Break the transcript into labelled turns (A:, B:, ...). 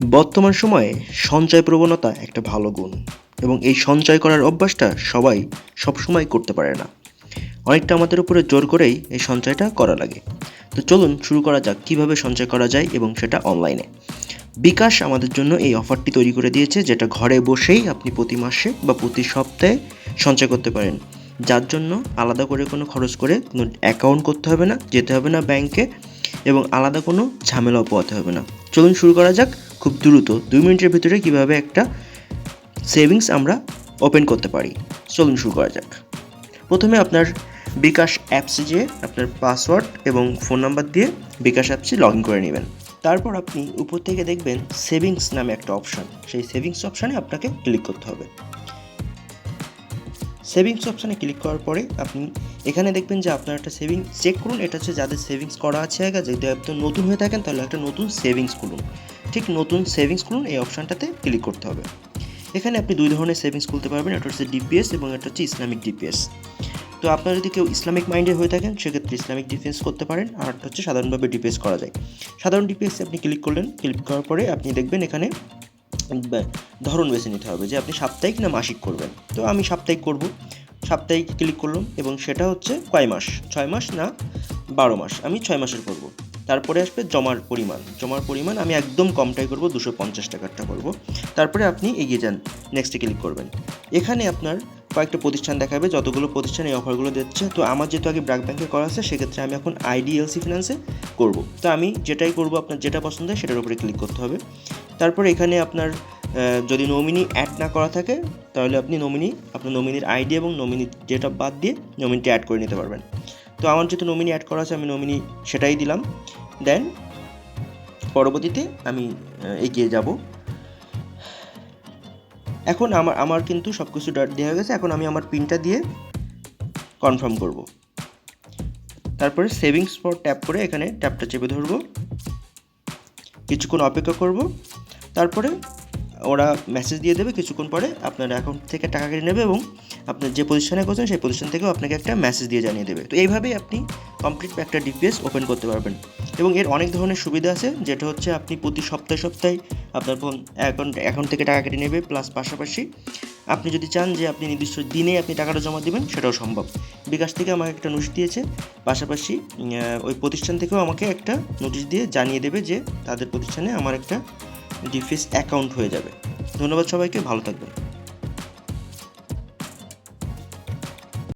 A: বর্তমান সময়ে সঞ্চয় প্রবণতা একটা ভালো গুণ এবং এই সঞ্চয় করার অভ্যাসটা সবাই সবসময় করতে পারে না। অনেকটা আমাদের উপরে জোর করেই এই সঞ্চয়টা করা লাগে। তো চলুন শুরু করা যাক, কীভাবে সঞ্চয় করা যায় এবং সেটা অনলাইনে। বিকাশ আমাদের জন্য এই অফারটি তৈরি করে দিয়েছে, যেটা ঘরে বসেই আপনি প্রতি মাসে বা প্রতি সপ্তাহে সঞ্চয় করতে পারেন। যার জন্য আলাদা করে কোনো খরচ করে কোনো অ্যাকাউন্ট করতে হবে না, যেতে হবে না ব্যাংকে এবং আলাদা কোনো ঝামেলাও পোয়াতে হবে না। চলুন শুরু করা যাক। খুব দ্রুত দুই মিনিটের ভিতরে কীভাবে একটা সেভিংস আমরা ওপেন করতে পারি। চলুন শুরু করা যাক। প্রথমে আপনার বিকাশ অ্যাপসে যেয়ে আপনার পাসওয়ার্ড এবং ফোন নাম্বার দিয়ে বিকাশ অ্যাপসে লগ ইন করে নেবেন। তারপর আপনি উপর থেকে দেখবেন সেভিংস নামে একটা অপশান সেই সেভিংস অপশানে আপনাকে ক্লিক করতে হবে। সেভিংস অপশানে ক্লিক করার পরে আপনি এখানে দেখবেন যে আপনার একটা সেভিংস চেক করুন। এটা হচ্ছে যাদের সেভিংস করা আছে যদি আপনি নতুন হয়ে থাকেন তাহলে একটা নতুন সেভিংস খুলুন। ঠিক নতুন সেভিংস খুলুন, এই অপশানটাতে ক্লিক করতে হবে। এখানে আপনি দুই ধরনের সেভিংস খুলতে পারবেন, একটা হচ্ছে ডিপিএস এবং একটা হচ্ছে ইসলামিক ডিপিএস তো আপনারা যদি কেউ ইসলামিক মাইন্ডে হয়ে থাকেন, সেক্ষেত্রে ইসলামিক ডিফেন্স করতে পারেন, আর হচ্ছে সাধারণভাবে ডিপিএস করা যায়। সাধারণ ডিপিএসে আপনি ক্লিক করলেন ক্লিক করার পরে আপনি দেখবেন এখানে ধরন বেছে নিতে হবে যে আপনি সাপ্তাহিক না মাসিক করবেন। তো আমি সাপ্তাহিক করব। সাপ্তাহিক ক্লিক করলাম এবং সেটা হচ্ছে কয় মাস? ছয় মাস না বারো মাস? আমি ছয় মাসের করব। তারপরে আসবে জমার পরিমাণ। জমার পরিমাণ আমি একদম কমটাই করব, দুশো পঞ্চাশ টাকারটা করব। তারপরে আপনি এগিয়ে যান নেক্সটে ক্লিক করবেন। এখানে আপনার কয়েকটা প্রতিষ্ঠান দেখাবে, যতগুলো প্রতিষ্ঠান এই অফারগুলো দিচ্ছে। তো আমার যেহেতু আগে ব্র্যাক ব্যাংকে করা আছে, সেক্ষেত্রে আমি এখন আইডিএলসি ফিনান্সে করব। তো আমি যেটাই করব, আপনার যেটা পছন্দ হয় সেটার উপরে ক্লিক করতে হবে। তারপর এখানে আপনার যদি নমিনি অ্যাড না করা থাকে, তাহলে আপনি নমিনি আপনার নমিনির আইডি এবং নমিনি ডেট অফ বাদ দিয়ে নমিনিটি অ্যাড করে নিতে পারবেন। তো আমার যেহেতু নমিনি অ্যাড করা আছে, আমি নমিনি সেটাই দিলাম। দেন পরবর্তীতে আমি এগিয়ে যাব। এখন আমার আমার কিন্তু সব কিছু ডট দেওয়া গেছে। এখন আমি আমার পিনটা দিয়ে কনফার্ম করব। তারপরে সেভিংস ফর ট্যাপ করে এখানে ট্যাপটা চেপে ধরবো। কিছুক্ষণ অপেক্ষা করব। তারপরে ওরা মেসেজ দিয়ে দেবে কিছুক্ষণ পরে আপনার অ্যাকাউন্ট থেকে টাকা কেটে নেবে এবং আপনার যে প্রতিষ্ঠানে করছেন সেই প্রতিষ্ঠান থেকেও আপনাকে একটা মেসেজ দিয়ে জানিয়ে দেবে। তো এইভাবেই আপনি কমপ্লিট একটা ডিপিএস ওপেন করতে পারবেন। এবং এর অনেক ধরনের সুবিধা আছে, যেটা হচ্ছে আপনি প্রতি সপ্তাহে সপ্তাহে আপনার ফোন অ্যাকাউন্ট অ্যাকাউন্ট থেকে টাকা কেটে নেবে প্লাস পাশাপাশি আপনি যদি চান যে আপনি নির্দিষ্ট দিনে আপনি টাকাটা জমা দেবেন, সেটাও সম্ভব। বিকাশ থেকে আমাকে একটা নোটিশ দিয়েছে, পাশাপাশি ওই প্রতিষ্ঠান থেকেও আমাকে একটা নোটিশ দিয়ে জানিয়ে দেবে যে তাদের প্রতিষ্ঠানে আমার একটা ডিফেন্স অ্যাকাউন্ট হয়ে যাবে। ধন্যবাদ সবাইকে ভালো থাকবেন।